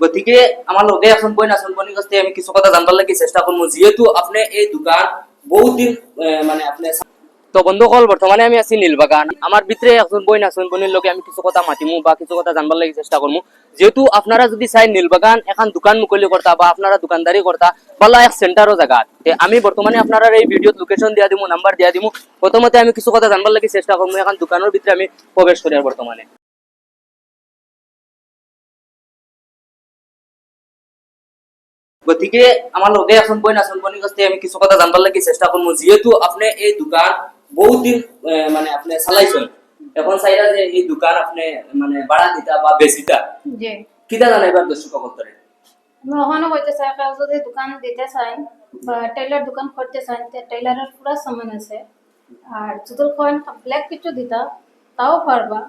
গতিকে আমার লগে এখন বই না বনি কাছ আমি কিছু কথা জানবার লাগি চেষ্টা করব যেহেতু আপনি এই দোকান বহুত দিন মানে আপনি তো বন্ধুসকল বর্তমানে আমি আছি নীলবাগান। আমার ভিতরে একজন বই না বনির লগে আমি কিছু কথা মাতিমু বা কিছু কথা জানবার লাগি চেষ্টা করব যেহেতু আপনারা যদি চাই নীলবাগান এখন দোকান মুকলি করতা বা আপনারা দোকানদারি করতা বলা এক সেন্টারও জায়গা আমি বর্তমানে আপনারা এই ভিডিওত লোকেশন দিয়া দিমু নাম্বার দিয়া দিমু। প্রথমতে আমি কিছু কথা জানবার লাগি চেষ্টা করব এখন দোকানের ভিতরে আমি প্রবেশ করি আর বর্তমানে গতিকে আমার লগে এখন বই নাচন বনির কাছ আমি কিছু কথা জানবার লাগি চেষ্টা করব যেহেতু আপনি এই দোকান বহুত দিন মানে আপনি চালাইছেন এখন চাইরা যে এই দোকান আপনি মানে বাড়া দিতা বা বেচিতা। কিতা জানাইবার দর্শক আমি ওখানে কইতে চাই কেউ যদি দোকান দিতে চাই বা টেইলার দোকান করতে চাই তে টেইলারের পুরা সামান আছে। আর যদি কয়েন ব্ল্যাক কিছু দিতা তাও পারবা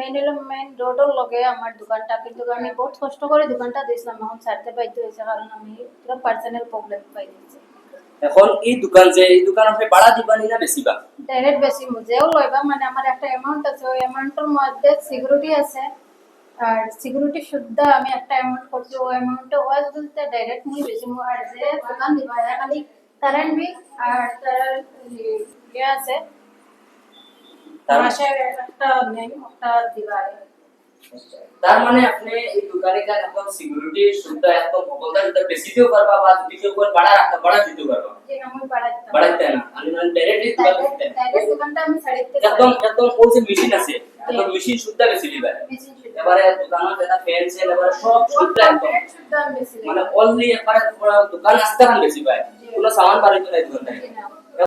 মেইন হলো মেইন রোডের লগে আমার দোকানটা। কিন্তু আমি বহুত কষ্ট করে দোকানটা দিয়েছিলাম। এখন ছাড়তে পাইতে হয়েছে কারণ আমি পুরো পার্সোনাল প্রবলেম পাই দিয়েছি। এখন এই দোকান যে এই দোকান আপনি বাড়া দিবানি না বেচিবা ডাইরেক্ট বেশি মুজেও লইবা মানে আমার একটা অ্যামাউন্ট আছে ওই অ্যামাউন্টের মধ্যে সিকিউরিটি আছে। আর সিকিউরিটি শুদ্ধ আমি একটা অ্যামাউন্ট করছি ওই অ্যামাউন্টে ওয়াজ বলতে ডাইরেক্ট মুই বেশি মু আর যে দোকান দিবা খালি তারান বি আর তার ইয়ে আছে। তার- দিবা তার মানে আপনি এই দোকানে কাজ এখন সিকিউরিটি শুদ্ধ একদম ভগলদার ভিতরে বেশি দিতেও পারবা বা যদি কেউ করে বাড়া রাখতে বাড়া দিতেও পারবা। বাড়া বাড়াইতে না। আমি মানে ডাইরেক্ট এই দোকান দিতে দোকানটা আমি একদম একদম কোন যে মেশিন আছে একদম মেশিন শুদ্ধ বেশি দিবা। এবারে দোকানের যেটা ফ্যান সেল এবারে সব শুদ্ধ একদম। মানে অনলি একবারে পুরো দোকান আসতে বেশি পায়। কোনো সামান বাড়িতে নাই দোকান দিই